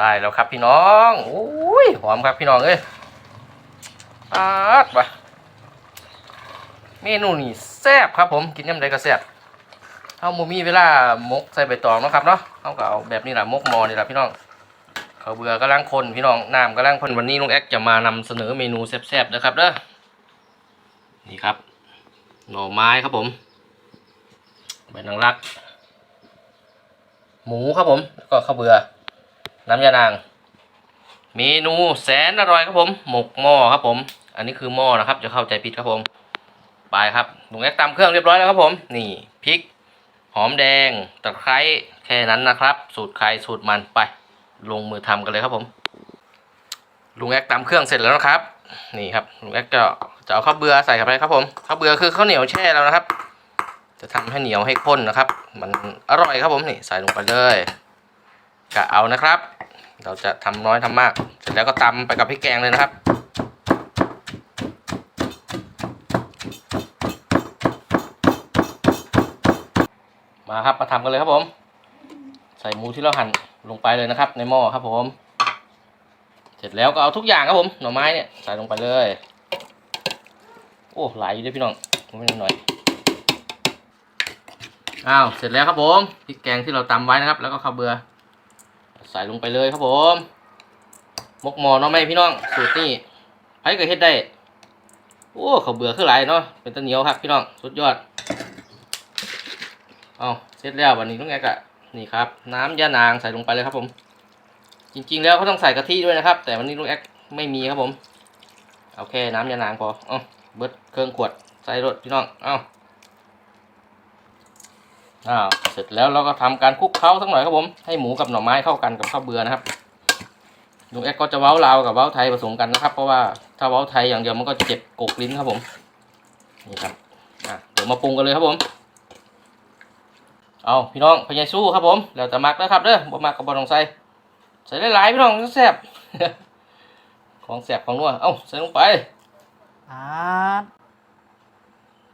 ได้แล้วครับพี่น้องโอ้ยหอมครับพี่น้องเอ้ยอาดวะเมนูนี่แซ่บครับผมกินยำใดก็แซ่บเฮาบ่มีเวลามกใส่ใบตองเนาะครับเนาะเฮาก็เอาแบบนี้แหละมกมอนี่แหละพี่น้องเขาเบื่อกำลังคนพี่น้องน้ำกำลังคนวันนี้ลุงแอ๊กจะมานำเสนอเมนูแซ่บๆนะครับเด้อนี่ครับ หน่อไม้ครับผมใบนางรัก หมูครับผมแล้วก็ข้าวเบื่อ น้ำยานาง เมนูแสนอร่อยครับผม หมกหม้อครับผม อันนี้คือหม้อนะครับ จะเข้าใจผิดครับผม ไปครับลุงแอ๊กตำเครื่องเรียบร้อยแล้วครับผม นี่พริก หอมแดง ตะไคร้ แค่นั้นนะครับ สูตรใครสูตรมันไป ลงมือทำกันเลยครับผม ลุงแอ๊กตำเครื่องเสร็จแล้วนะครับ นี่ครับ ลุงแอ๊กจะจะเอาข้าวเบื่อใส่เข้าไปครับผม ข้าวเบื่อคือข้าวเหนียวแช่แล้วนะครับ จะทำให้เหนียวให้ข้นนะครับ มันอร่อยครับผมนี่ใส่ลงไปเลยกะเอานะครับ เราจะทำน้อยทำมาก เสร็จแล้วก็ตำไปกับพริกแกงเลยนะครับมาครับมาทำกันเลยครับผม ใส่หมูที่เราหั่นลงไปเลยนะครับ ในหม้อครับผม เสร็จแล้วก็เอาทุกอย่างครับผมหน่อไม้เนี่ยใส่ลงไปเลย โอ้หลายอยู่ด้วยพี่น้องไม่นหน่อยอ้าวเสร็จแล้วครับผมพริกแกงที่เราตำไว้นะครับ แล้วก็ข้าวเบือ ใส่ลงไปเลยครับผมมกหมอเนาะไหม่พี่น้องสูตรนี่ใครก็เฮ็ดได้โอ้เขาเบื่อคือหลายเนาะเป็นตะเหนียวครับพี่น้องสุดยอดเอาเสร็จแล้ววันนี้ต้องไงกะนี่ครับ น้ำยานางใส่ลงไปเลยครับผม จริง ๆ แล้วเขาต้องใส่กะทิด้วยนะครับ แต่วันนี้ลุงแอ๊กไม่มีครับผมเอาแค่น้ำยานางพอเอาเบิดเครื่องขวดใส่รถพี่น้องเอา อ้าเสร็จแล้วเราก็ทำการคลุกเคล้าสักหน่อยครับผมให้หมูกับหน่อไม้เข้ากันกับข้าวเบื่อนะครับลุงแอ๊กก็จะเว้าลาวกับเว้าไทยผสมกันนะครับ เพราะว่าถ้าเว้าไทยอย่างเดียวมันก็จะเจ็บกกลิ้นครับผมนี่ครับอะเดี๋ยวมาปรุงกันเลยครับผม เอาพี่น้องพญายสู้ครับผมแล้วแต่มักนะครับเด้อบ่มักกับ่ต้องใส่ใส่หลายพี่น้องแซ่บของแซ่บของนัวเอ้าใส่ลงไปอ่า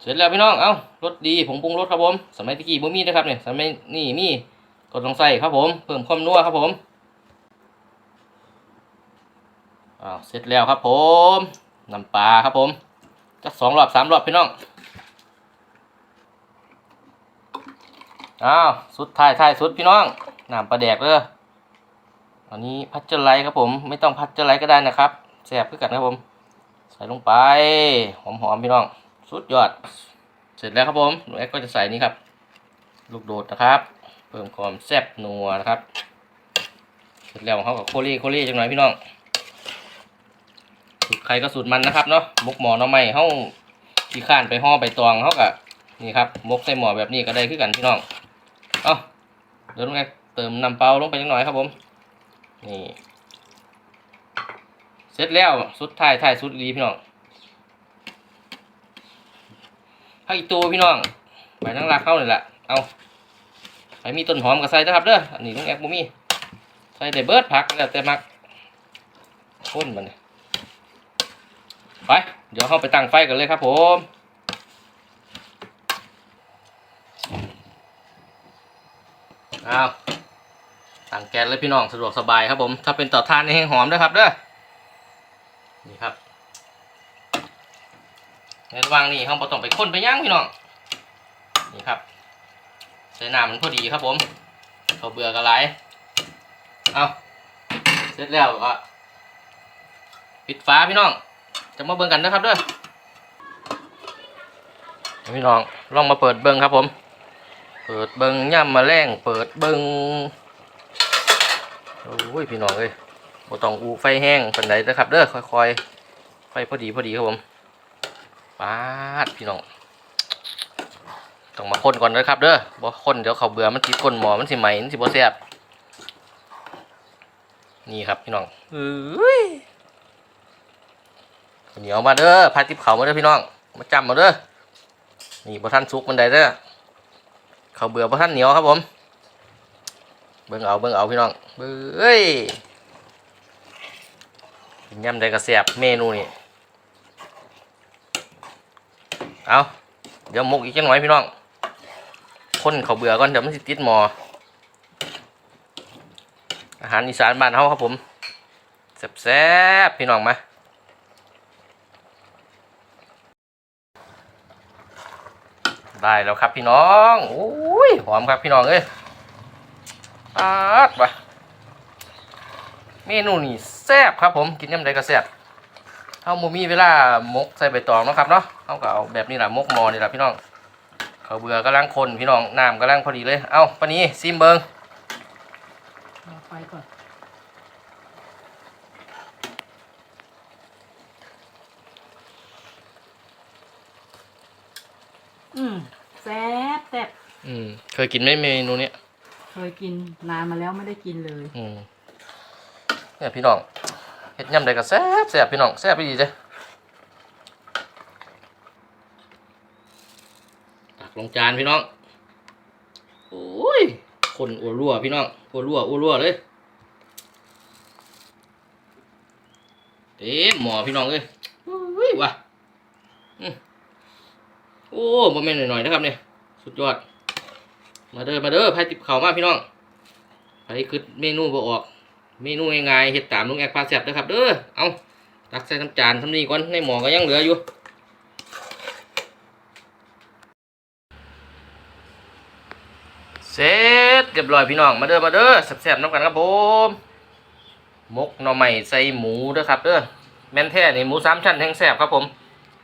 เสร็จแล้วพี่น้อง เอ้ารสดีผงปรุงรสครับผม สมัยตะกี้บ่มีนะครับเนี่ยสมัยนี่มีก็ต้องใส่ครับผม เพิ่มความนัวครับผมอ้าวเสร็จแล้วครับผมน้ำปลาครับผมจะสองรอบสามรอบพี่น้องอ้าวสุดท้ายท้ายสุดพี่น้องน้ำปลาแดกเลยอันนี้พัชเจอร์ไลท์ครับผม ไม่ต้องพัชเจอร์ไลท์ก็ได้นะครับแซ่บคือกันครับผม ใส่ลงไปหอมๆพี่น้อง สุดยอด เสร็จแล้วครับผมหนูแอ๊กก็จะใส่นี่ครับ ลูกโดดนะครับ เพิ่มความแซ่บนัวนะครับ เสร็จแล้วเขากับโคลี่โคลี่จังหน่อยพี่น้องสูตรใครก็สูตรมันนะครับเนาะมกหมอน้องไม่เขาขี้ข้านไปห่อใบตองเขากับนี่ครับมกใส่หมอแบบนี้ก็ได้คือกันพี่น้องเอาเดี๋ยวลุงแอ๊กเติมน้ำเปล่าลงไปจังหน่อยครับผมนี่เสร็จแล้วสุดท้ายท้ายสุดดีพี่น้อง ให้อีตัวพี่น้องใบนางรักเข้าเลยแหละเอาใครมีต้นหอมก็ใส่นะครับเด้ออันนี้ต้องแอบบุมีใส่ได้เบิร์ดผักแล้วแต่มักข้นมันไปเดี๋ยวเข้าไปตั้งไฟกันเลยครับผมเอาตั้งแก๊สเลยพี่น้องสะดวกสบายครับผม ถ้าเป็นเต่อทานนี่ห้หอมด้วยครับเด้อ นี่ครับ ในระหว่างนี้เราบ่ต้องไปค้นไปย่างพี่น้องนี่ครับใส่น้ำมันพอดีครับผมเขาเบื่อกันไรเอาเสร็จแล้วก็ปิดฝาพี่น้อง จะมาเบิ่งกันนะครับเด้อพี่น้องลองมาเปิดเบิ่งครับผม เปิดเบิ่งย่ำมาแรงเปิดเบิ่งโอ้ยพี่น้องเอ้ยบ่ต้องอูไฟแห้งปานใดนะครับเด้อค่อยๆไฟพอดีพอดีครับผม ปาดพี่น้องต้องมาคนก่อนนะครับเด้อบ่คนเดี๋ยวเขาวเบื่อมันติดก้นหมอมันสิไหมมันสิบ่แซ่บนี่ครับพี่น้องเอ้ยข้าวเหนียวมาเด้อพายติบเขาวมาเด้อพี่น้อง มาจำมาเด้อนี่บ่ท่านสุกมันใดเด้อเขาวเบื่อบ่ท่านเหนียวครับผมเบิ่งเอาเบิ่งเอาพี่น้องเบ้ยยำได้กระเสียบเมนูนี่ เอาเดี๋ยวมกอีกจังหน่อยพี่น้อง คนเขาเบื่อก่อนเดี๋ยวมันสิติดหมอ อาหารอีสานบ้านเฮาครับผมแซ่บๆพี่น้องมาได้แล้วครับพี่น้องโอ้ยหอมครับพี่น้องเอ้ยปาดวะเมนูนี่แซ่บครับผม กินยำใดก็แซ่บ เฮาบ่มีเวลามกใส่ใบตองเนาะครับเนาะเฮาก็เอาแบบนี้ล่ะมกหมอนี่ล่ะพี่น้องเขาวเบื่อกำลังคนพี่น้องน้ำกำลังพอดีเลยเอ้าปานนี้ซิมเบิงรอไฟก่อนอืมแซ่บแซ่บอืมเคยกินไหมเมนูเนี้ยเคยกินนานมาแล้วไม่ได้กินเลย อืมเนี่ยพี่น้อง เฮ็ดยำใดก็แซ่บแซ่บพี่น้องแซ่บไปดีเด้ตักลงจานพี่น้องโอ้ยคนอัวรั่วพี่น้องอัวรั่วอัวรั่วเลยเต็มหมอพี่น้องเอ้ยโอ้ยว่ะอืมโอ้บ่แม่นหน่อยๆนะครับเนี่ยสุดยอด มาเด้อมาเด้อไผติบข้ามาพี่น้องไปคือเมนูบ่ออก เมนูง่ายๆเฮ็ดตามลุงแอกพาแซ่บเด้อครับเด้อเอาตักใส่น้ำจานทำนี้ก่อนในหม้อก็ยังเหลืออยู่เสร็จเรียบร้อยพี่น้องมาเด้อมาเด้อแซ่บๆน้ำกันครับผมมกหน่อไม้ใส่หมูเด้อครับเด้อแม่นแท้นี่หมูสามชั้นแห้งแซ่บครับผม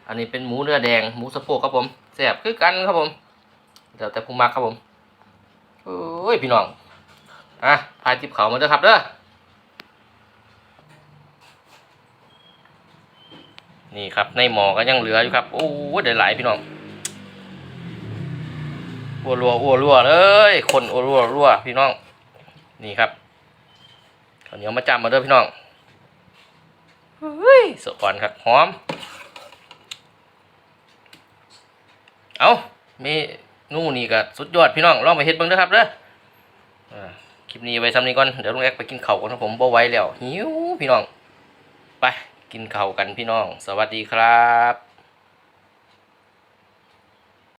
อันนี้เป็นหมูเนื้อแดงหมูสะโพกครับผมแซ่บคือกันครับผมเดี๋ยวแต่ผู้มักครับผมโอ้ยพี่น้องอะพายทิพเขามาเด้อครับเด้อ นี่ครับ ในหมอก็ยังเหลืออยู่ครับ โอ้เดี๋ยวหลายพี่น้องอัวรัวอัวรัวเลยคนอัวรัวรัวพี่น้อง นี่ครับข้าวเหนียวมาจำมาเด้อพี่น้องเฮ้ยสก่อนครับหอม เอาเมนูนี่ก็สุดยอดพี่น้องลองไปเฮ็ดเบิ่งเด้อครับเด้ออ่าคลิปนี้ไว้ซ้ำนี้ก่อน เดี๋ยวลุงแอกไปกินข้าวกันครับผมบ่ไหว้แล้วหิวพี่น้อง ไป กินเข่ากันพี่น้อง สวัสดีครับ